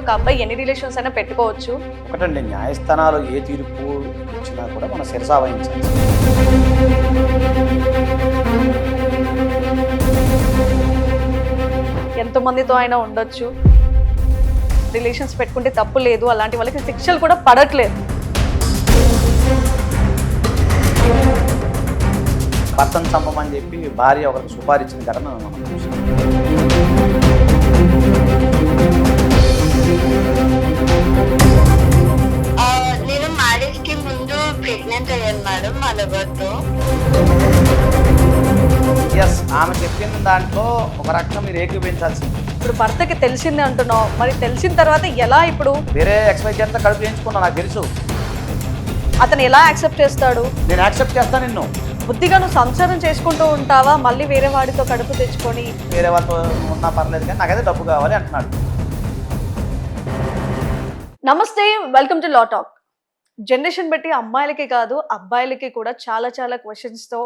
ఒక అబ్బాయి ఎన్ని రిలేషన్స్ అయినా పెట్టుకోవచ్చు. ఒకటండి న్యాయస్థానాలు ఏ తీర్పు ఇచ్చినా కూడా మనం శిరసా వహించాలి. ఎంతమందితో అయినా ఉండొచ్చు. రిలేషన్స్ పెట్టుకుంటే తప్పు లేదు. అలాంటి వాళ్ళకి శిక్షలు కూడా పడట్లేదు. భర్తను చంపమని చెప్పి భార్య ఒకరికి సుపారిచ్చిన ఘటన మనం చూసాం. ఒక రకంగా మీరు ఏకీపించాల్సింది ఇప్పుడు భర్తకి తెలిసింది అంటున్నావు. మరి తెలిసిన తర్వాత ఎలా ఇప్పుడు? వేరే ఎక్స్పైజ్ అంతా కడుపు చేయించుకున్నా నాకు తెలుసు. అతను ఎలా యాక్సెప్ట్ చేస్తాడు? నేను యాక్సెప్ట్ చేస్తాను నిన్ను. బుద్ధిగా నువ్వు సంసారం చేసుకుంటూ ఉంటావా? మళ్ళీ వేరే వాడితో కడుపు తెచ్చుకొని? వేరే వాళ్ళతో ఉన్నా పర్లేదు కానీ నాకైతే డబ్బు కావాలి అంటున్నాడు. నమస్తే welcome to law talk. Generation బట్టి అమ్మాయిలకి కాదు అబ్బాయిలకి కూడా చాలా చాలా క్వశ్చన్స్తో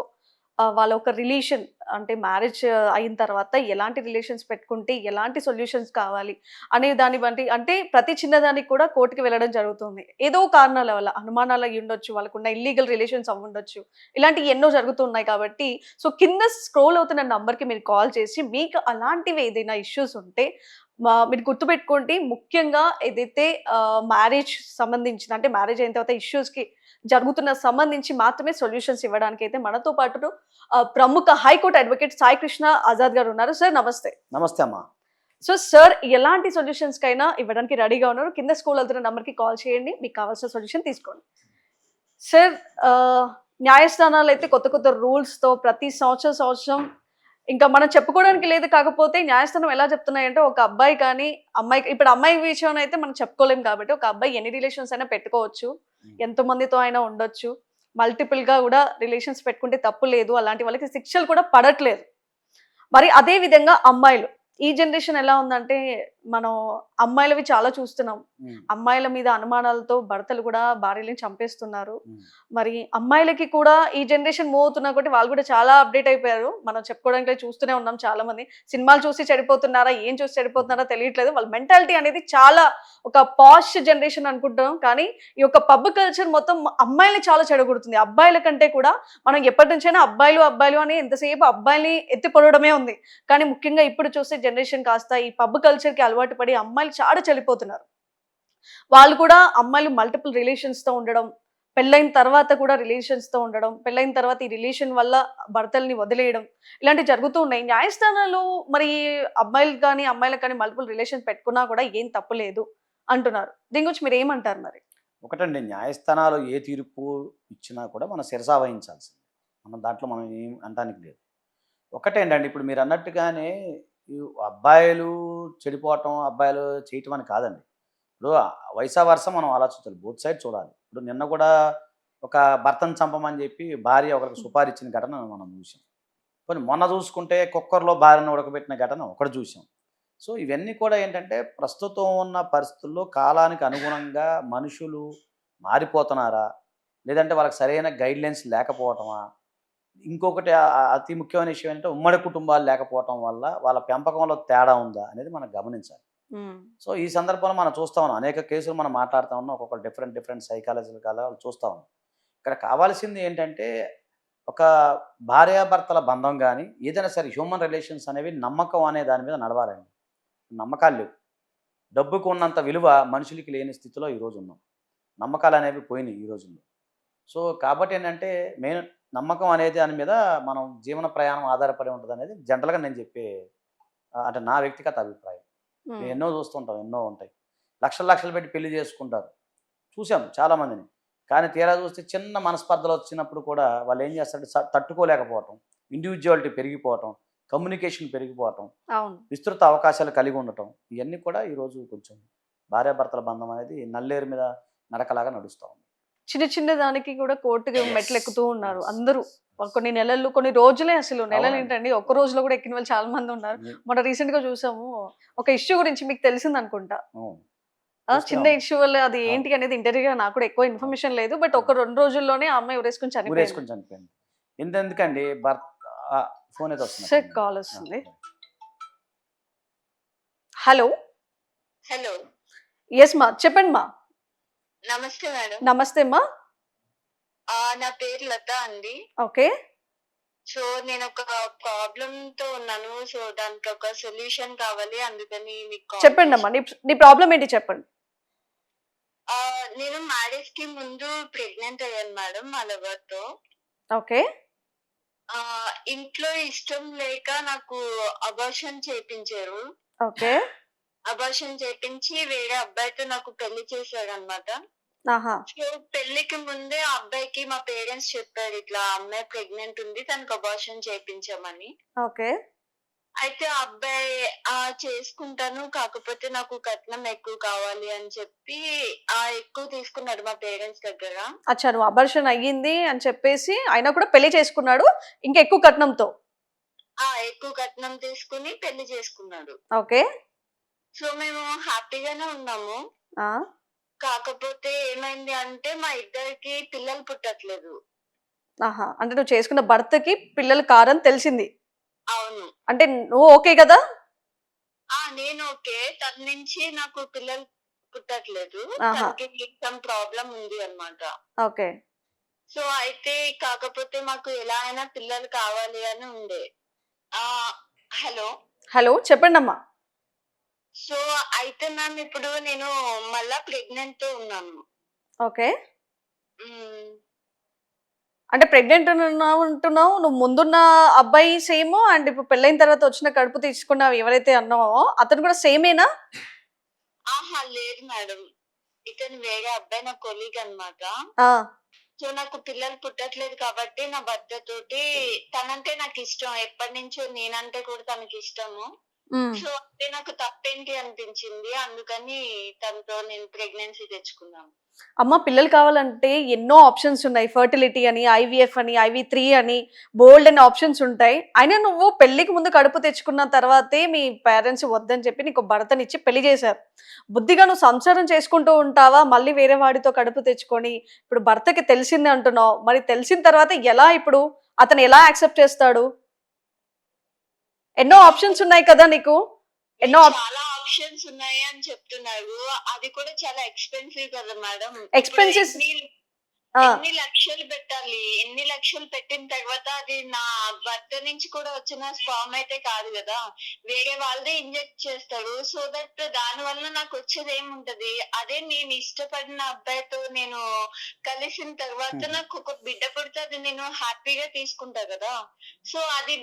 వాళ్ళ ఒక రిలేషన్ అంటే మ్యారేజ్ అయిన తర్వాత ఎలాంటి రిలేషన్స్ పెట్టుకుంటే ఎలాంటి సొల్యూషన్స్ కావాలి అనే దాన్ని బట్టి అంటే ప్రతి చిన్నదానికి కూడా కోర్టుకి వెళ్ళడం జరుగుతుంది. ఏదో కారణాల వల్ల అనుమానాలు అయి ఉండొచ్చు వాళ్ళకున్న ఇల్లీగల్ రిలేషన్స్ అవి ఉండొచ్చు ఇలాంటివి ఎన్నో జరుగుతున్నాయి కాబట్టి. సో కింద స్క్రోల్ అవుతున్న నంబర్కి మీరు కాల్ చేసి మీకు అలాంటివి ఏదైనా ఇష్యూస్ ఉంటే మీరు గుర్తుపెట్టుకోండి ముఖ్యంగా ఏదైతే మ్యారేజ్ సంబంధించిన అంటే మ్యారేజ్ అయిన తర్వాత ఇష్యూస్కి జరుగుతున్న సంబంధించి మాత్రమే సొల్యూషన్స్ ఇవ్వడానికి అయితే మనతో పాటు ప్రముఖ high court advocate Sai Krishna Azad గారు ఉన్నారు. సార్ నమస్తే. నమస్తే అమ్మా. సో సార్ ఎలాంటి సొల్యూషన్స్ కైనా ఇవ్వడానికి రెడీగా ఉన్నారు. కింద స్కూల్ వెళ్తున్న నంబర్కి కాల్ చేయండి. మీకు కావాల్సిన సొల్యూషన్ తీసుకోండి. సార్ న్యాయస్థానాలు అయితే కొత్త కొత్త రూల్స్తో ప్రతి సంవత్సరం సంవత్సరం ఇంకా మనం చెప్పుకోవడానికి లేదు కాకపోతే న్యాయస్థానం ఎలా చెప్తున్నాయంటే ఒక అబ్బాయి కానీ అమ్మాయి ఇప్పుడు అమ్మాయి విషయం అయితే మనం చెప్పుకోలేం కాబట్టి ఒక అబ్బాయి ఎన్ని రిలేషన్స్ అయినా పెట్టుకోవచ్చు. ఎంతో మందితో అయినా ఉండొచ్చు. మల్టిపుల్గా కూడా రిలేషన్స్ పెట్టుకుంటే తప్పు లేదు. అలాంటి వాళ్ళకి శిక్షలు కూడా పడట్లేదు. మరి అదే విధంగా అమ్మాయిలు ఈ జనరేషన్ ఎలా ఉందంటే మనం అమ్మాయిలవి చాలా చూస్తున్నాం. అమ్మాయిల మీద అనుమానాలతో భర్తలు కూడా భార్యలను చంపేస్తున్నారు. మరి అమ్మాయిలకి కూడా ఈ జనరేషన్ మూవ్ అవుతున్నా కాబట్టి వాళ్ళు కూడా చాలా అప్డేట్ అయిపోయారు. మనం చెప్పుకోవడానికి చూస్తూనే ఉన్నాం చాలా మంది సినిమాలు చూసి చెడిపోతున్నారా ఏం చూసి చెడిపోతున్నారా తెలియట్లేదు. వాళ్ళ మెంటాలిటీ అనేది చాలా ఒక పాష్ జనరేషన్ అనుకుంటున్నాం. కానీ ఈ యొక్క పబ్ కల్చర్ మొత్తం అమ్మాయిల్ని చాలా చెడగొడుతుంది. అబ్బాయిల కంటే కూడా మనం ఎప్పటి నుంచైనా అబ్బాయిలు అబ్బాయిలు అని ఎంతసేపు అబ్బాయిని ఎత్తి పొడవడమే ఉంది. కానీ ముఖ్యంగా ఇప్పుడు చూస్తే జనరేషన్ కాస్త ఈ పబ్ కల్చర్కి అలవాటు అలవాటు పడి అమ్మాయిలు చాలా చలిపోతున్నారు వాళ్ళు కూడా అమ్మాయిలు మల్టిపుల్ రిలేషన్స్తో ఉండడం పెళ్ళైన తర్వాత కూడా రిలేషన్స్తో ఉండడం పెళ్ళైన తర్వాత ఈ రిలేషన్ వల్ల భర్తల్ని వదిలేయడం ఇలాంటివి జరుగుతూ ఉన్నాయి. న్యాయస్థానాలు మరి అబ్బాయిలు కానీ అమ్మాయిలకు కానీ మల్టిపుల్ రిలేషన్ పెట్టుకున్నా కూడా ఏం తప్పులేదు అంటున్నారు. దీని గురించి మీరు ఏమంటారు మరి? ఒకటండి న్యాయస్థానాలు ఏ తీర్పు ఇచ్చినా కూడా మనం శిరసా వహించాల్సింది. మనం దాంట్లో మనం ఏం అనడానికి లేదు. ఒకటేంటండి ఇప్పుడు మీరు అన్నట్టుగానే అబ్బాయిలు చెడిపోవటం అబ్బాయిలు చేయటం అని కాదండి. ఇప్పుడు వయసా వరుస మనం ఆలోచించాలి. బోత్ సైడ్ చూడాలి. ఇప్పుడు నిన్న కూడా ఒక భర్తను చంపమని చెప్పి భార్య ఒకరికి సుపారిచ్చిన ఘటన మనం చూసాం కొన్ని మొన్న చూసుకుంటే కుక్కర్లో భార్యను ఉడకబెట్టిన ఘటన ఒకటి చూసాం సో ఇవన్నీ కూడా ఏంటంటే ప్రస్తుతం ఉన్న పరిస్థితుల్లో కాలానికి అనుగుణంగా మనుషులు మారిపోతున్నారా? లేదంటే వాళ్ళకి సరైన గైడ్లైన్స్ లేకపోవటమా? ఇంకొకటి అతి ముఖ్యమైన విషయం ఏంటంటే ఉమ్మడి కుటుంబాలు లేకపోవటం వల్ల వాళ్ళ పెంపకంలో తేడా ఉందా అనేది మనం గమనించాలి. సో ఈ సందర్భంలో మనం చూస్తా ఉన్నాం. అనేక కేసులు మనం మాట్లాడుతూ ఉన్నాం. ఒక్కొక్క డిఫరెంట్ డిఫరెంట్ సైకాలజీలు కల చూస్తూ ఉన్నాం. ఇక్కడ కావాల్సింది ఏంటంటే ఒక భార్యాభర్తల బంధం కానీ ఏదైనా సరే హ్యూమన్ రిలేషన్స్ అనేవి నమ్మకం అనే దాని మీద నడవాలండి. నమ్మకాలు లేవు. డబ్బుకు ఉన్నంత విలువ మనుషులకి లేని స్థితిలో ఈరోజు ఉన్నాం. నమ్మకాలు అనేవి పోయినాయి ఈ రోజుల్లో సో కాబట్టి ఏంటంటే మెయిన్ నమ్మకం అనేది దాని మీద మనం జీవన ప్రయాణం ఆధారపడి ఉంటుంది అనేది జనరల్గా నేను చెప్పే అంటే నా వ్యక్తిగత అభిప్రాయం. ఎన్నో చూస్తుంటాం ఎన్నో ఉంటాయి. లక్షలు లక్షలు పెట్టి పెళ్ళి చేసుకుంటారు. చూసాం చాలామందిని కానీ తీరా చూస్తే చిన్న మనస్పర్ధలు వచ్చినప్పుడు కూడా వాళ్ళు ఏం చేస్తారంటే స- తట్టుకోలేకపోవటం ఇండివిజువాలిటీ పెరిగిపోవటం కమ్యూనికేషన్ పెరిగిపోవటం విస్తృత అవకాశాలు కలిగి ఉండటం ఇవన్నీ కూడా ఈరోజు కొంచెం భార్యాభర్తల బంధం అనేది నల్లేరు మీద నడకలాగా నడుస్తూ ఉంది. చిన్న చిన్న దానికి కూడా కోర్టుకి Yes. మెట్లు ఎక్కుతూ ఉన్నారు. అందరూ కొన్ని నెలలు కొన్ని రోజులే అసలు. నెలలు. ఏంటండి? ఒక్క రోజులో కూడా ఎక్కిన వాళ్ళు చాలా మంది ఉన్నారు. మొన్న రీసెంట్గా చూసాము ఒక ఇష్యూ గురించి మీకు తెలిసింది అనుకుంటా చిన్న. ఇష్యూ వల్ల అది ఏంటి అనేది ఇంటర్వ్యూగా నాకు కూడా ఎక్కువ ఇన్ఫర్మేషన్ లేదు. బట్ ఒక రెండు రోజుల్లోనే ఆ అమ్మాయి ఉరేసుకుని చనిపోయింది. ఎందుకండి ఫోన్ సార్ కాల్ వస్తుంది. హలో? హలో. ఎస్ మా. చెప్పండి మా. నమస్తే మేడం. నమస్తే మా ఆ, నా పేరు లత అండి. ఓకే. సో నేను ఒక ప్రాబ్లం తో ఉన్నాను. సో దానికి ఒక సొల్యూషన్ కావాలి. అందుకని మీకు చెప్పండి అమ్మా. నీ ప్రాబ్లం ఏంటి చెప్పండి. నేను మ్యారేజ్కి ముందు ప్రెగ్నెంట్ అయ్యాను మేడం మా లవర్తో. ఓకే. ఇంట్లో ఇష్టం లేక నాకు అబార్షన్ చేపించారు. ఓకే. అబార్షన్ చేపించి వేరే అబ్బాయితో నాకు పెళ్ళి చేశారు అనమాట ఆహా. సో పెళ్ళికి ముందే ఆ అబ్బాయికి మా పేరెంట్స్ చెప్పారు ఇట్లా అమ్మాయి ప్రెగ్నెంట్ ఉంది తనకు అబార్షన్ చేపించామని. ఓకే. అయితే ఆ అబ్బాయి ఆ చేసుకుంటాను కాకపోతే నాకు కట్నం ఎక్కువ కావాలి అని చెప్పి ఆ ఎక్కువ తీసుకున్నాడు మా పేరెంట్స్ దగ్గర. అచ్చా నువ్వు అబర్షన్ అయ్యింది అని చెప్పేసి ఆయన కూడా పెళ్ళి చేసుకున్నాడు ఇంకా ఎక్కువ కట్నంతో? ఆ ఎక్కువ కట్నం తీసుకుని పెళ్ళి చేసుకున్నాడు. ఓకే. సో మేము హ్యాపీగానే ఉన్నాము. ఆ, కాకపోతే ఏమైంది అంటే మా ఇద్దరికి పిల్లలు పుట్టట్లేదు. ఆహా అంటే నువ్వు చేసుకున్న భర్తకి పిల్లలు కారని తెలిసింది. అవును. అంటే నువ్వు ఓకే కదా? ఆ నేను ఓకే. తన నుంచి నాకు పిల్లలు పుట్టట్లేదు. ఆహా. తనకి సమ్ ప్రాబ్లం ఉంది అన్నమాట. ఓకే. సో అయితే కాకపోతే మాకు ఎలా అయినా పిల్లలు కావాలి అని ఉండే. ఆ హలో? హలో చెప్పండి అమ్మా సో అయితే మ్యామ్ ఇప్పుడు నేను మళ్ళా ప్రెగ్నెంట్తో ఉన్నాను. ఓకే. అంటే ప్రెగ్నెంట్ ఉన్నావు అంటున్నావు నువ్వు ముందున్న అబ్బాయి సేమ్ అండ్ ఇప్పుడు పెళ్ళైన తర్వాత వచ్చిన కడుపు తీసుకున్నావు ఎవరైతే అన్నావో అతను కూడా సేమేనా? ఆహా లేదు మేడం. ఇతను వేరే అబ్బాయి నా కొలీగ్ అన్నమాట. ఆ, సో నాకు పిల్లలు పుట్టట్లేదు కాబట్టి నా భర్త తోటి తనంటే నాకు ఇష్టం. ఎప్పటి నుంచో నేనంటే కూడా తనకి ఇష్టము. సో అంటే నాకు తప్పేంటి అనిపించింది. అందుకని తనతో నేను ప్రెగ్నెన్సీ తెచ్చుకున్నాను. అమ్మ పిల్లలు కావాలంటే ఎన్నో ఆప్షన్స్ ఉన్నాయి. ఫర్టిలిటీ అని ఐవీఎఫ్ అని ఐవి త్రీ అని బోల్డ్ అని ఆప్షన్స్ ఉంటాయి. అయినా నువ్వు పెళ్ళికి ముందు కడుపు తెచ్చుకున్న తర్వాతే మీ పేరెంట్స్ వద్దని చెప్పి నీకు భర్తనిచ్చి పెళ్ళి చేశారు. బుద్ధిగా నువ్వు సంసారం చేసుకుంటూ ఉంటావా? మళ్ళీ వేరే వాడితో కడుపు తెచ్చుకొని ఇప్పుడు భర్తకి తెలిసింది అంటున్నావు. మరి తెలిసిన తర్వాత ఎలా ఇప్పుడు? అతను ఎలా యాక్సెప్ట్ చేస్తాడు? ఎన్నో ఆప్షన్స్ ఉన్నాయి కదా నీకు? ఎన్నో చాలా ఆప్షన్స్ ఉన్నాయి అని చెప్తున్నారు. అది కూడా చాలా ఎక్స్పెన్సివ్ కదా మేడం ఇప్పుడు ఎన్ని- లక్షలు పెట్టాలి? ఎన్ని లక్షలు పెట్టిన తర్వాత అది నా భర్త నుంచి కూడా వచ్చిన స్పామ్ అయితే కాదు కదా. వేరే వాళ్ళదే ఇంజెక్ట్ చేస్తారు సో దట్ దాని వల్ల నాకు వచ్చేది ఏముంటది? అదే నేను ఇష్టపడిన అబ్బాయితో నేను కలిసిన తర్వాత. నాకు ఒక బిడ్డ పుడితే అది నేను హ్యాపీగా తీసుకుంటా కదా. సో అది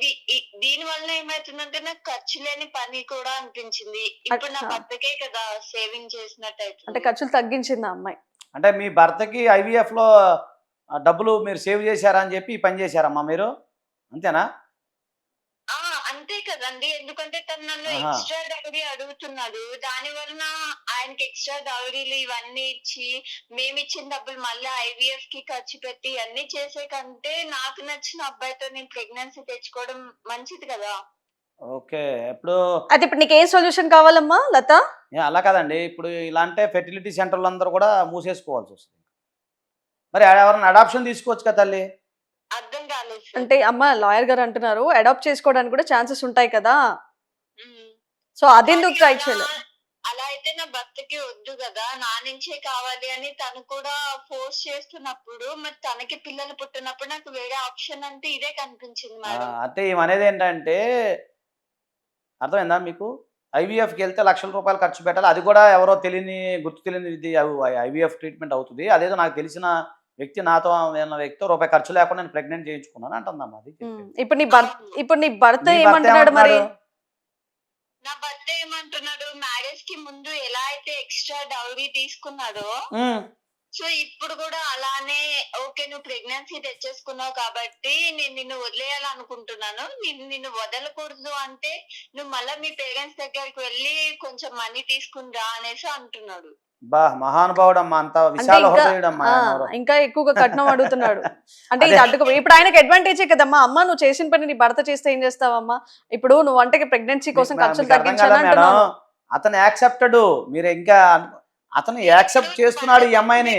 దీని వల్ల ఏమైతుందంటే నాకు ఖర్చు లేని పని కూడా అనిపించింది. ఇప్పుడు నా. భర్తకే కదా సేవింగ్ చేసినట్టు అంటే ఖర్చులు తగ్గించింది అమ్మాయి. అంటే మీ భర్తకి ఐవీఎఫ్లో డబ్బులు మీరు సేవ్ చేశారా అని చెప్పి పని చేశారమ్మా మీరు? అంతేనా? ఆ అంతే కదండి. ఎందుకంటే తను నన్ను. ఎక్స్ట్రా డౌరీ అడుగుతున్నాడు. దాని వలన ఆయనకి ఎక్స్ట్రా డౌరీలు ఇవన్నీ ఇచ్చి మేము ఇచ్చిన డబ్బులు మళ్ళీ ఐవీఎఫ్కి ఖర్చు పెట్టి అన్ని చేసే కంటే నాకు నచ్చిన అబ్బాయితో నేను ప్రెగ్నెన్సీ తెచ్చుకోవడం మంచిది కదా. ఓకే. ఇప్పుడు అయితే ఇప్పుడు నీకు ఏం సొల్యూషన్ కావాలమ్మా లత? ఏ, అలా కాదండి. ఇప్పుడు ఇలా అంటే ఫెర్టిలిటీ సెంటర్లు అందరూ కూడా మూసేసుకోవాల్సి వస్తుంది. మరి ఎవరైనా అడాప్షన్ తీసుకోవచ్చు కదా తల్లి? అర్థం కాలేదు సార్. అంటే అమ్మ లాయర్ గారు అంటున్నారు అడాప్ట్ చేసుకోవడానికి కూడా ఛాన్సెస్ ఉంటాయి కదా? ఉమ్. సో అదెందుకు ట్రై అలా- చేయలేదు? అలా అయితే నా భర్తకి వద్దు కదా. నా నుంచే కావాలి అని తను కూడా ఫోర్స్ చేస్తున్నప్పుడు మరి తనకి పిల్లలు పుట్టినప్పుడు నాకు వేరే ఆప్షన్ అంటే ఇదే కనిపించింది ఆ, మేడం. అంటే ఈమె అనేది ఏంటంటే అర్థమైందా మీకు? ఐవీఎఫ్కి వెళ్తే లక్షల రూపాయలు ఖర్చు పెట్టాలి. అది కూడా ఎవరో తెలియని గుర్తు తెలియని ఇది ఐవీఎఫ్ ట్రీట్మెంట్ అవుతుంది. అదేదో నాకు తెలిసిన వ్యక్తి నాతో ఉన్న వ్యక్తితో రూపాయి ఖర్చు లేకుండా నేను ప్రెగ్నెంట్ చేయించుకున్నాను అంటుందమ్మా అది ఇప్పుడు నీ భర్త ఇప్పుడు నీ భర్త ఏమంటున్నాడు మరి? నా భర్త ఏమంటున్నాడు? మ్యారేజ్కి ముందు ఎలా అయితే ఎక్స్ట్రా డౌరీ తీసుకున్నాడో సో ఇప్పుడు కూడా అలానే ఓకే నువ్వు ప్రెగ్నెన్సీ తెచ్చేసుకున్నావు కాబట్టి నేను నిన్ను వదిలేయాలనుకుంటున్నాను. నిన్ను నిన్ను వదలకూడదు అంటే నువ్వు మళ్ళీ మీ పేరెంట్స్ దగ్గరికి వెళ్ళి కొంచెం మనీ తీసుకుని రా అనేసి అంటున్నాడు. బా మహానుభావుడు అమ్మా అంత విశాల ఇంకా ఎక్కువగా కట్నం అడుగుతున్నాడు. అంటే ఇది. అడ్డుకో ఇప్పుడు ఆయనకి అడ్వాంటేజే కదమ్మా. అమ్మ నువ్వు చేసిన పని నీ భర్త చేస్తే ఏం చేస్తావమ్మా? ఇప్పుడు నువ్వు వంటకి ప్రెగ్నెన్సీ కోసం ఖర్చులు తగ్గించాలి అతను యాక్సెప్టెడ్ మీరు ఇంకా అతను యాక్సెప్ట్ చేస్తున్నాడు ఈ అమ్మాయిని.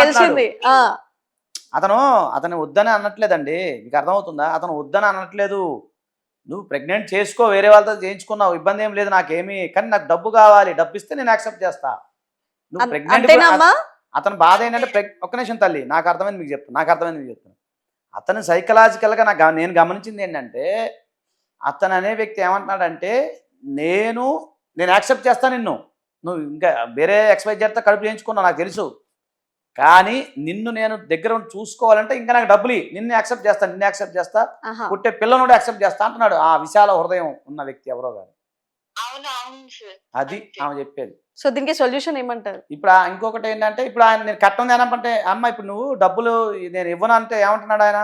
తెలిసింది. అతను అతను వద్దని అనట్లేదండి. మీకు అర్థమవుతుందా? అతను వద్దని అనట్లేదు. నువ్వు ప్రెగ్నెంట్ చేసుకో వేరే వాళ్ళతో చేయించుకున్నావు ఇబ్బంది ఏం లేదు నాకేమీ. కానీ నాకు డబ్బు కావాలి డబ్బు ఇస్తే నేను యాక్సెప్ట్ చేస్తా. నువ్వు ప్రెగ్నెంట్ అంతేనా బాధ ఏంటంటే ఒక్క నిమిషం తల్లి నాకు అర్థమైంది మీకు చెప్తాను నాకు అర్థమైంది మీకు చెప్తాను అతను సైకలాజికల్గా నాకు నేను గమనించింది ఏంటంటే అతను అనే వ్యక్తి ఏమంటున్నాడంటే నేను నేను యాక్సెప్ట్ చేస్తాను నిన్ను. నువ్వు ఇంకా వేరే ఎక్స్పైజ్ చేస్తే కడుపు చేయించుకున్నావు నాకు తెలుసు. కానీ నిన్ను నేను దగ్గర ఉండి చూసుకోవాలంటే ఇంకా నాకు డబ్బులు. నిన్ను యాక్సెప్ట్ చేస్తా నిన్ను యాక్సెప్ట్ చేస్తా. పుట్టే పిల్లను యాక్సెప్ట్ చేస్తా అంటున్నాడు. ఆ విశాల హృదయం ఉన్న వ్యక్తి ఎవరో గారు. అవును అవును సార్ అది ఆమె చెప్పేది. సో దీనికి సొల్యూషన్ ఏమంటారు? ఇప్పుడు ఇంకొకటి ఏంటంటే ఇప్పుడు ఆయన నేను కట్టం ఏనంటే అమ్మ ఇప్పుడు నువ్వు డబ్బులు నేను ఇవ్వను అంటే ఏమంటున్నాడు ఆయన?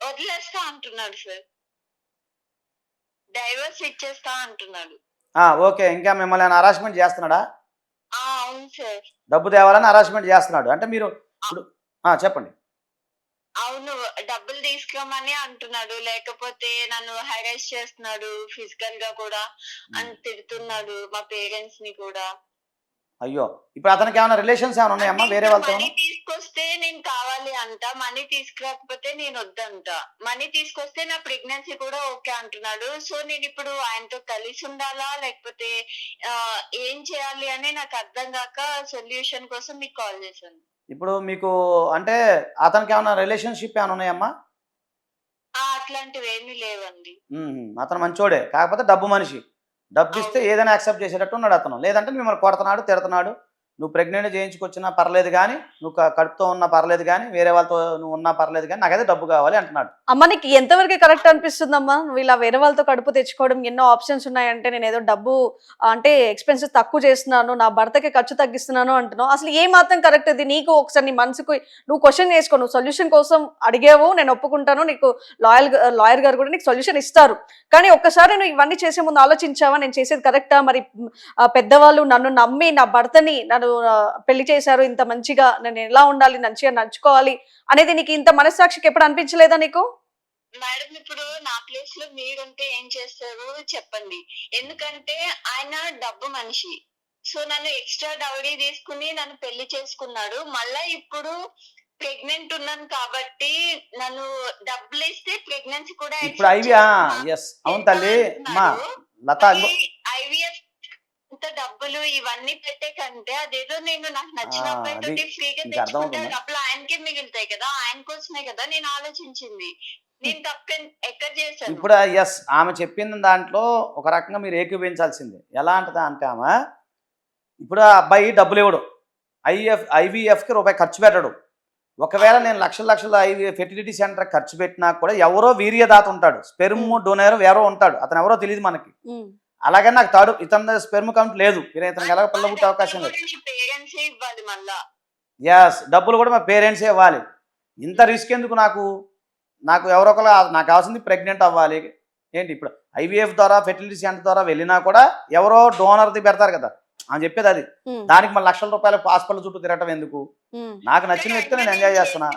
వదిలేస్తా అంటున్నాడు సార్ డైవర్స్ ఇచ్చేస్తా అంటున్నాడు. ఓకే ఇంకా మిమ్మల్ని ఆయన హరాస్మెంట్ చేస్తున్నాడా? ఆ అవును సార్ డబ్బు తేవాలని హరాస్మెంట్ చేస్తున్నాడు. అంటే మీరు ఇప్పుడు ఆ, చెప్పండి. అవును డబ్బులు తీసుకోమని అంటున్నాడు. లేకపోతే నన్ను హెరాస్ చేస్తున్నాడు ఫిజికల్గా కూడా అని తిడుతున్నాడు మా పేరెంట్స్ని కూడా. అయ్యో ఇప్పుడు అతనికి ఏమైనా రిలేషన్స్ ఏమైనా ఉన్నాయమ్మా వేరే వాళ్ళతో మనీ తీసుకొస్తే నేను కావాలి అంట. మనీ తీసుకురాకపోతే నేను వద్దంట. మనీ తీసుకొస్తే నా ప్రెగ్నెన్సీ కూడా ఓకే అంటున్నాడు. సో నేను ఇప్పుడు ఆయనతో కలిసి ఉండాలా? లేకపోతే ఆ, ఏం చేయాలి అని నాకు అర్థం కాక సొల్యూషన్ కోసం మీకు కాల్ చేశాను. ఇప్పుడు మీకు అంటే అతనికి ఏమైనా రిలేషన్షిప్ ఏమైనా ఉన్నాయమ్మా ఆ, అట్లాంటివి ఏమీ లేవండి ఉమ్, అతను మంచోడే. కాకపోతే డబ్బు మనిషి. డబ్బు ఇస్తే ఏదైనా యాక్సెప్ట్ చేసేటట్టు ఉన్నాడు అతను. లేదంటే మిమ్మల్ని కొడుతున్నాడు తిడుతున్నాడు. నువ్వు ప్రెగ్నెంట్ చేయించుకొచ్చినా పర్లేదు కానీ నువ్వు కడుపుతో ఉన్నా పర్లేదు కానీ వేరే వాళ్ళతో నువ్వు ఉన్నా పర్లేదు కానీ నాకైతే డబ్బు కావాలి అంటున్నాడు. అమ్మ నీకు ఎంతవరకు కరెక్ట్ అనిపిస్తుందమ్మా? నువ్వు ఇలా వేరే వాళ్ళతో కడుపు తెచ్చుకోవడం ఎన్నో ఆప్షన్స్ ఉన్నాయంటే నేను ఏదో డబ్బు అంటే ఎక్స్పెన్సెస్ తక్కువ చేస్తున్నాను నా భర్తకి ఖర్చు తగ్గిస్తున్నాను అంటున్నావు. అసలు ఏ మాత్రం కరెక్ట్ ఇది? నీకు ఒకసారి నీ మనసుకు నువ్వు క్వశ్చన్ చేసుకో నువ్వు సొల్యూషన్ కోసం అడిగావు నేను ఒప్పుకుంటాను నీకు లాయర్ లాయర్ గారు కూడా నీకు సొల్యూషన్ ఇస్తారు. కానీ ఒక్కసారి నువ్వు ఇవన్నీ చేసే ముందు ఆలోచించావా? నేను చేసేది కరెక్టా మరి పెద్దవాళ్ళు నన్ను నమ్మి నా భర్తని నన్ను పెళ్ళి చేశారు ఇంత మంచిగా నేను ఎలా ఉండాలి మంచిగా నడుచుకోవాలి అనేది నీకు ఇంత మనస్సాక్షికి ఎప్పుడు అనిపించలేదా నీకు? మేడం ఇప్పుడు నా ప్లేస్లో మీరుంటే ఏం చేస్తారు చెప్పండి. ఎందుకంటే ఆయన డబ్బు మనిషి. సో నన్ను ఎక్స్ట్రా డౌరీ తీసుకుని నన్ను పెళ్ళి చేసుకున్నాడు. మళ్ళా ఇప్పుడు ప్రెగ్నెంట్ ఉన్నాను కాబట్టి నన్ను డబ్బులు ఇస్తే ప్రెగ్నెన్సీ కూడా ఇప్పుడు ఐవి ఎస్ అవును తల్లి. అమ్మా లత ఐవీఎఫ్ ఇంత డబ్బులు ఇవన్నీ పెట్టే కంటే అదేదో నేను నాకు నచ్చిన అది ఫ్రీగా తెచ్చుకుంటే? డబ్బులు ఆయనకే మిగులుతాయి కదా ఆయన కోసమే కదా నేను ఆలోచించింది. నేను తప్ప ఎక్కడ చేశాను? ఇప్పుడు ఎస్ ఆమె చెప్పిన దాంట్లో ఒక రకంగా మీరు ఏకీభవించాల్సిందే. ఎలా అంటదా అంటే ఆమె ఇప్పుడు ఆ అబ్బాయి డబ్బులు ఇవ్వడు. ఐఎఫ్ ఐవీఎఫ్కి రూపాయి ఖర్చు పెట్టడు. ఒకవేళ నేను లక్షల లక్షల ఐవి ఫెర్టిలిటీ సెంటర్ ఖర్చు పెట్టినా కూడా ఎవరో వీర్యదాత ఉంటాడు. స్పెర్మ్ డొనేర్ ఎవరో ఉంటాడు. అతను ఎవరో తెలియదు మనకి అలాగే నాకు తాడు ఇతని స్పెర్మ్ కౌంట్ లేదు. ఇతను ఎలా పిల్ల పుట్టే అవకాశం లేదు. పేరెంట్స్ ఇవ్వాలి మళ్ళా? ఎస్ డబ్బులు కూడా మా పేరెంట్సే ఇవ్వాలి. ఇంత రిస్క్ ఎందుకు నాకు? నాకు ఎవరో ఒకరు నాకు కావాల్సింది ప్రెగ్నెంట్ అవ్వాలి. ఏంటి ఇప్పుడు ఐవీఎఫ్ ద్వారా ఫెర్టిలిటీ సెంటర్ ద్వారా వెళ్ళినా కూడా ఎవరో డోనర్ది పెడతారు కదా. అని చెప్పేది అది. దానికి మన లక్షల రూపాయల హాస్పిటల్ చుట్టూ తిరగటం ఎందుకు? నాకు నచ్చిన వ్యక్తి నేను ఎంజాయ్ చేస్తున్నా.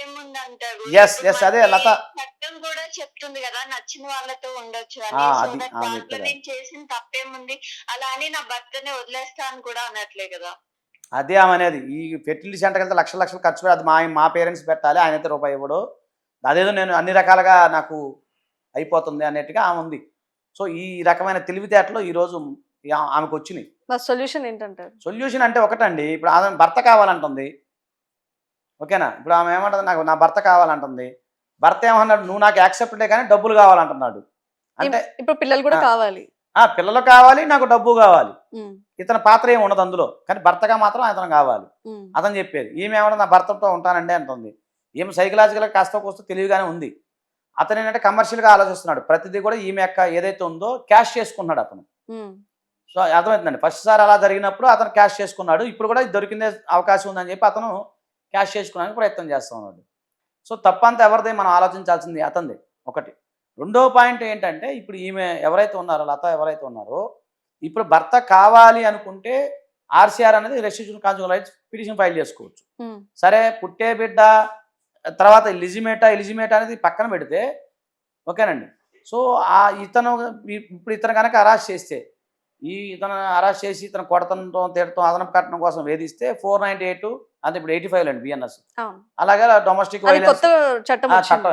ఇప్పుడు yes, అదే లత. చట్టం కూడా చెప్తుంది కదా నచ్చిన వాళ్ళతో ఉండొచ్చు అని. దాంట్లో. నేను చేసిన తప్పేముంది? అలా అని నా భర్తని వదిలేస్తా అని కూడా అనట్లే కదా. అదే ఆమె అనేది. ఈ ఫెర్టిలిటీ సెంటర్కి వెళ్తే లక్షల లక్షలు ఖర్చు అది మా మా పేరెంట్స్ పెట్టాలి ఆయన అయితే రూపాయి ఇవ్వడు. అదేదో నేను అన్ని రకాలుగా నాకు అయిపోతుంది అన్నట్టుగా ఆమె ఉంది. సో ఈ రకమైన తెలివితేటలు ఈరోజు ఆ- ఆమెకు వచ్చినాయి. సొల్యూషన్ ఏంటంటారు? సొల్యూషన్ అంటే ఒకటండి. ఇప్పుడు ఆమె భర్త కావాలంటుంది. ఓకేనా? ఇప్పుడు ఆమె ఏమంటుంది? నాకు నా భర్త కావాలంటుంది. భర్త ఏమన్నాడు? నువ్వు నాకు యాక్సెప్టే కానీ డబ్బులు కావాలంటున్నాడు. అంటే ఇప్పుడు పిల్లలు కూడా. కావాలి. ఆ పిల్లలు కావాలి నాకు డబ్బు కావాలి. ఇతని పాత్ర ఏమి ఉండదు అందులో. కానీ భర్తగా మాత్రం అతను కావాలి. అతను చెప్పేది ఈమె ఏమన్నా నా భర్తతో ఉంటానండి అంటుంది. ఈమె సైకలాజికల్గా కాస్త కోస్త తెలివిగానే ఉంది. అతను ఏంటంటే కమర్షియల్గా ఆలోచిస్తున్నాడు. ప్రతిదీ కూడా ఈమె యొక్క ఏదైతే ఉందో క్యాష్ చేసుకున్నాడు అతను. సో అర్థమవుతుందండి. ఫస్ట్ సార్ అలా జరిగినప్పుడు అతను క్యాష్ చేసుకున్నాడు. ఇప్పుడు కూడా ఇది దొరికిందే అవకాశం ఉందని చెప్పి అతను క్యాష్ చేసుకోవడానికి ప్రయత్నం చేస్తూ ఉన్నాడు సో తప్పంతా ఎవరిదే మనం ఆలోచించాల్సింది అతనిది ఒకటి. రెండో పాయింట్ ఏంటంటే ఇప్పుడు ఈమె ఎవరైతే ఉన్నారో లత ఎవరైతే ఉన్నారో ఇప్పుడు భర్త కావాలి అనుకుంటే ఆర్సీఆర్ అనేది restriction conjugal rights petition file చేసుకోవచ్చు. సరే పుట్టే బిడ్డ తర్వాత ఎలిజిమేటా ఎలిజిమేటా అనేది పక్కన పెడితే ఓకేనండి. సో ఆ ఇతను ఇప్పుడు ఇతను కనుక అరెస్ట్ చేస్తే ఈ ఇతను అరెస్ట్ చేసి ఇతను కొడతంతో తిడతాం అదనపు కట్టడం కోసం వేధిస్తే ఫోర్ నైంటీ ఎయిట్ అంటే ఇప్పుడు ఎయిటీ ఫైవ్ అండి బిఎన్ఎస్ అలాగే డొమెస్టిక్ కొత్త చట్టం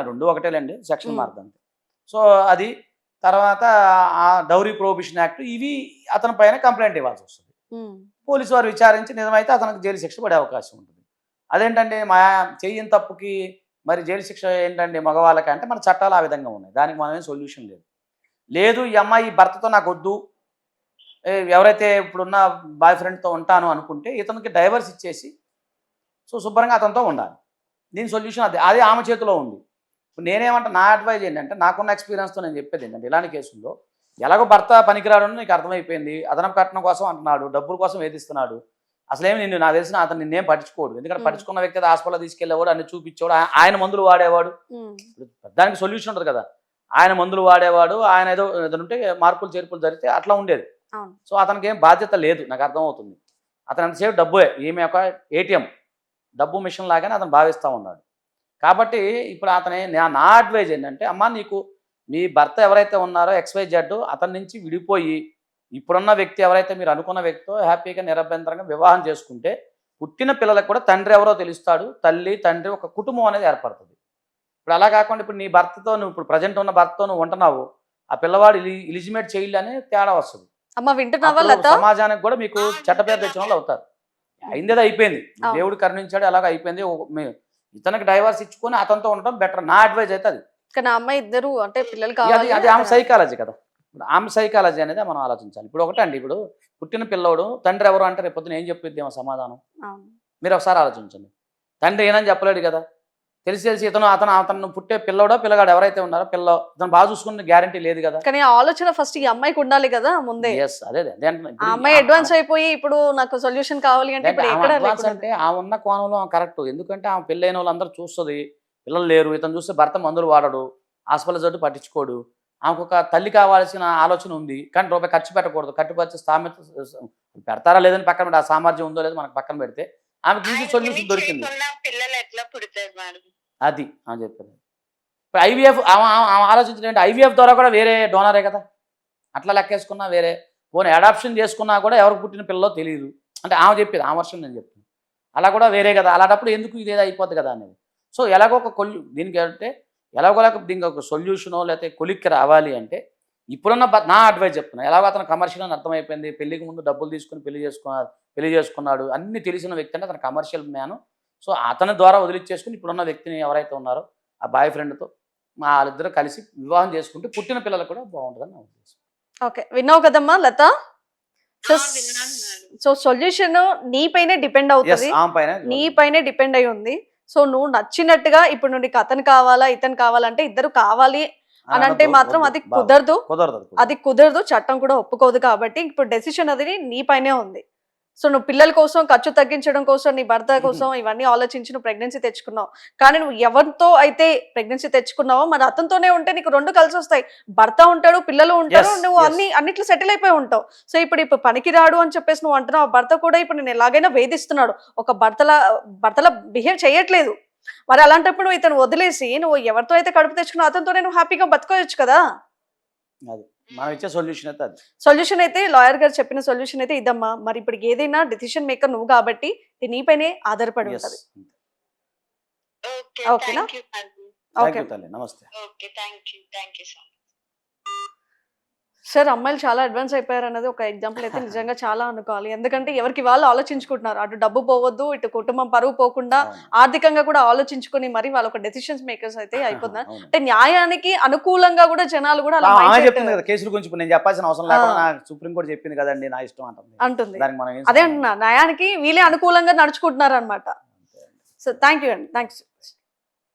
రెండు ఒకటేలేండి సెక్షన్. మారుతుంది సో అది తర్వాత ఆ డౌరీ ప్రొహిబిషన్ యాక్ట్ ఇవి అతని పైన కంప్లైంట్ ఇవ్వాల్సి వస్తుంది. పోలీసు వారు విచారించి నిజమైతే అతనికి జైలు శిక్ష పడే అవకాశం ఉంటుంది. అదేంటంటే మా చెయ్యని తప్పుకి మరి జైలు శిక్ష ఏంటంటే మగవాళ్ళకి అంటే మన చట్టాలు ఆ విధంగా ఉన్నాయి. దానికి మనమేం సొల్యూషన్ లేదు. లేదు ఈ అమ్మాయి భర్తతో నాకు వద్దు ఎవరైతే ఇప్పుడున్న బాయ్ ఫ్రెండ్తో ఉంటాను అనుకుంటే ఇతనికి డైవర్స్ ఇచ్చేసి సో శుభ్రంగా అతనితో ఉండాలి. దీని సొల్యూషన్ అది. అది ఆమె చేతిలో ఉంది. నేనేమంటే నా అడ్వైజ్ ఏంటంటే నాకున్న ఎక్స్పీరియన్స్తో నేను చెప్పేది ఏంటంటే ఇలాంటి కేసుల్లో ఎలాగో భర్త పనికిరాడని నీకు అర్థమైపోయింది. అదనపు కట్నం కోసం అంటున్నాడు డబ్బుల కోసం వేధిస్తున్నాడు. అసలేమి నిన్ను నాకు తెలిసిన అతను నిన్నేం పట్టించుకోడు. ఎందుకంటే. పట్టించుకున్న వ్యక్తి హాస్పిటల్ తీసుకెళ్ళేవాడు అన్ని చూపించేవాడు ఆయన మందులు వాడేవాడు. దానికి సొల్యూషన్ ఉంటుంది కదా. ఆయన మందులు వాడేవాడు ఆయన ఏదో ఏదైనా ఉంటే మార్పులు చేర్పులు జరిగితే అట్లా ఉండేది. సో అతనికి ఏం బాధ్యత లేదు నాకు అర్థమవుతుంది. అతను ఎంతసేపు డబ్బే ఈమె ఒక ఏటీఎం డబ్బు మిషన్ లాగానే అతను భావిస్తూ ఉన్నాడు. కాబట్టి ఇప్పుడు అతని నా- నా అడ్వైజ్ ఏంటంటే అమ్మా నీకు మీ భర్త ఎవరైతే ఉన్నారో ఎక్స్వై జెడ్ అతని నుంచి విడిపోయి ఇప్పుడున్న వ్యక్తి ఎవరైతే మీరు అనుకున్న వ్యక్తితో హ్యాపీగా నిరభ్యంతరంగా వివాహం చేసుకుంటే పుట్టిన పిల్లలకు కూడా తండ్రి ఎవరో తెలుస్తాడు తల్లి తండ్రి ఒక కుటుంబం అనేది ఏర్పడుతుంది. ఇప్పుడు అలా కాకుండా ఇప్పుడు నీ భర్తతో నువ్వు ఇప్పుడు ప్రజెంట్ ఉన్న భర్తతో నువ్వు ఉంటున్నావు ఆ పిల్లవాడు ఇలి ఇలిజిమేట్ చేయాలని తేడా వస్తుంది. అమ్మ వింటున్నావా అప్పుడు లత? సమాజానికి కూడా మీకు చెడ్డ పేరు తెచ్చిన వాళ్ళు అవుతారు. అయిందేదో అయిపోయింది. దేవుడు కరుణించాడు అలాగ అయిపోయింది. ఇతనికి డైవర్స్ ఇచ్చుకొని అతనితో ఉండటం బెటర్ నా అడ్వైజ్ అయితే అది. కానీ అమ్మాయి ఇద్దరు అంటే పిల్లలు అది కావాలి అది ఆమె సైకాలజీ కదా. ఆమె సైకాలజీ అనేది మనం ఆలోచించాలి. ఇప్పుడు ఒకటండి ఇప్పుడు పుట్టిన పిల్లోడు తండ్రి ఎవరు అంటే రేపు పొద్దున ఏం చెప్పిద్ది ఏమో సమాధానం. మీరు ఒకసారి ఆలోచించండి. తండ్రి ఏనని చెప్పలేడు కదా. తెలిసి తెలిసి ఇతను అతను అతను పుట్టే పిల్లోడో పిల్లగాడు ఎవరైతే ఉన్నారో పిల్ల ఇతను బాగా చూసుకునే గ్యారంటీ లేదు కదా. కానీ ఆ ఆలోచన ఫస్ట్ ఈ అమ్మాయికి ఉండాలి కదా ముందే. ఎస్ అదే అమ్మాయి అడ్వాన్స్ అయిపోయి ఇప్పుడు నాకు సొల్యూషన్ కావాలి అంటే ఇప్పుడు అంటే ఆమె ఆ ఉన్న కోణంలో కరెక్ట్ ఎందుకంటే ఆమె పెళ్ళైన వాళ్ళందరూ చూస్తుంది. పిల్లలు లేరు. ఇతను చూస్తే భర్త మందులు వాడడు. హాస్పిటల్ జట్టు పట్టించుకోడు. ఆమెకు ఒక తల్లి కావాల్సిన ఆలోచన ఉంది. కానీ రూపాయి ఖర్చు పెట్టకూడదు. కట్టుపరిచే స్థామిత పెడతారా లేదని పక్కన పెట్టి ఆ సామర్థ్యం ఉందో లేదో మనకు పక్కన పెడితే ఆమెకి ఈజీ ఆయన సొల్యూషన్ దొరికింది. పిల్లలు ఎట్లా పుడతారు మేడం? అది అని చెప్పారు ఇప్పుడు ఐవీఎఫ్ ఆలోచించిన ఐవీఎఫ్ ద్వారా కూడా వేరే డోనరే కదా? అట్లా లెక్కేసుకున్నా వేరే. పోనీ అడాప్షన్ చేసుకున్నా కూడా ఎవరికి పుట్టిన పిల్లలో తెలియదు అంటే ఆమె చెప్పేది ఆ వర్షం నేను చెప్తాను. అలా కూడా వేరే కదా? అలాంటప్పుడు ఎందుకు ఇదేదో అయిపోద్ది కదా అనేది. సో ఎలాగో ఒక కొల్లు దీనికి అంటే ఎలాగోలాగ దీనికి ఒక సొల్యూషనో లేకపోతే కొలిక్కి రావాలి అంటే ఇప్పుడున్న నా అడ్వైజ్ చెప్తున్నా. ఎలాగో అతను కమర్షియల్ అని అర్థమైపోయింది. పెళ్ళికి ముందు డబ్బులు తీసుకుని పెళ్ళి చేసుకున్నాడు పెళ్ళి చేసుకున్నాడు. అన్ని తెలిసిన వ్యక్తి అంటే అతను కమర్షియల్ మ్యాన్ సో అతని ద్వారా వదిలిచ్చేసుకుని ఇప్పుడున్న వ్యక్తిని ఎవరైతే ఉన్నారో ఆ బాయ్ ఫ్రెండ్తో మా వాళ్ళిద్దరూ కలిసి వివాహం చేసుకుంటే పుట్టిన పిల్లలకు కూడా బాగుంటుందని నా ఉద్దేశం. ఓకే. విన్నావు కదమ్మా లత? సో సో సొల్యూషన్ నీ పైనే డిపెండ్ అవుతుంది. నీ పైనే డిపెండ్ అయి ఉంది. సో నువ్వు నచ్చినట్టుగా ఇప్పుడు నీకు అతను కావాలా ఇతను కావాలంటే ఇద్దరు కావాలి అని అంటే మాత్రం అది. కుదరదు. అది కుదరదు. చట్టం కూడా ఒప్పుకోదు కాబట్టి ఇప్పుడు డెసిషన్ అది నీ పైనే ఉంది. సో నువ్వు పిల్లల కోసం ఖర్చు తగ్గించడం కోసం నీ భర్త కోసం ఇవన్నీ ఆలోచించి నువ్వు ప్రెగ్నెన్సీ తెచ్చుకున్నావు. కానీ నువ్వు ఎవరితో అయితే ప్రెగ్నెన్సీ తెచ్చుకున్నావో మరి అతనితోనే ఉంటే నీకు రెండు కలిసి వస్తాయి. భర్త ఉంటాడు పిల్లలు ఉంటారు నువ్వు. అన్ని అన్నిట్లో సెటిల్ అయిపోయి ఉంటావు. సో ఇప్పుడు ఇప్పుడు పనికి రాడు అని చెప్పేసి నువ్వు అంటున్నావు ఆ భర్త కూడా ఇప్పుడు నేను ఎలాగైనా వేధిస్తున్నాడు. ఒక భర్తలా భర్తలా బిహేవ్ చేయట్లేదు. మరి అలాంటప్పుడు నువ్వు ఇతను వదిలేసి నువ్వు ఎవరితో అయితే కడుపు తెచ్చుకున్నావు అతనితోనే నువ్వు హ్యాపీగా బతుకోవచ్చు కదా? అది. మనం ఇచ్చే సొల్యూషన్ అయితే అది. సొల్యూషన్ అయితే లాయర్ గారు చెప్పిన సొల్యూషన్ అయితే ఇదమ్మా. మరి ఇప్పుడు ఏదైనా డెసిషన్ మేకర్ నువ్వు కాబట్టి నీపైనే ఆధారపడి ఉంటది. ఓకే ఓకేనా? ఓకే నమస్తే. Okay thank you thank you so much sir అమ్మాయిలు చాలా అడ్వాన్స్ అయిపోయారు అన్నది ఒక ఎగ్జాంపుల్ అయితే నిజంగా చాలా అనుకోవాలి ఎందుకంటే ఎవరికి వాళ్ళు ఆలోచించుకుంటున్నారు అటు డబ్బు పోవద్దు ఇటు కుటుంబం పరువు పోకుండా. ఆర్థికంగా కూడా ఆలోచించుకొని మరి వాళ్ళ ఒక డెసిషన్స్ మేకర్స్ అయితే అయిపోతున్నారు. అంటే న్యాయానికి అనుకూలంగా కూడా జనాలు కూడా mindset చెప్పింది కదా కేసుల గురించి ఇప్పుడు నేను చెప్పాల్సిన అవసరం లేకుండా ఆ. నాకు సుప్రీం కోర్టు చెప్పింది కదండి నా ఇష్టం అంటుంది అంటుంది అదే? అంటున్నా న్యాయానికి వీళ్ళే అనుకూలంగా నడుచుకుంటున్నారు అనమాట అంతే. సో థ్యాంక్ యూ అండి థ్యాంక్స్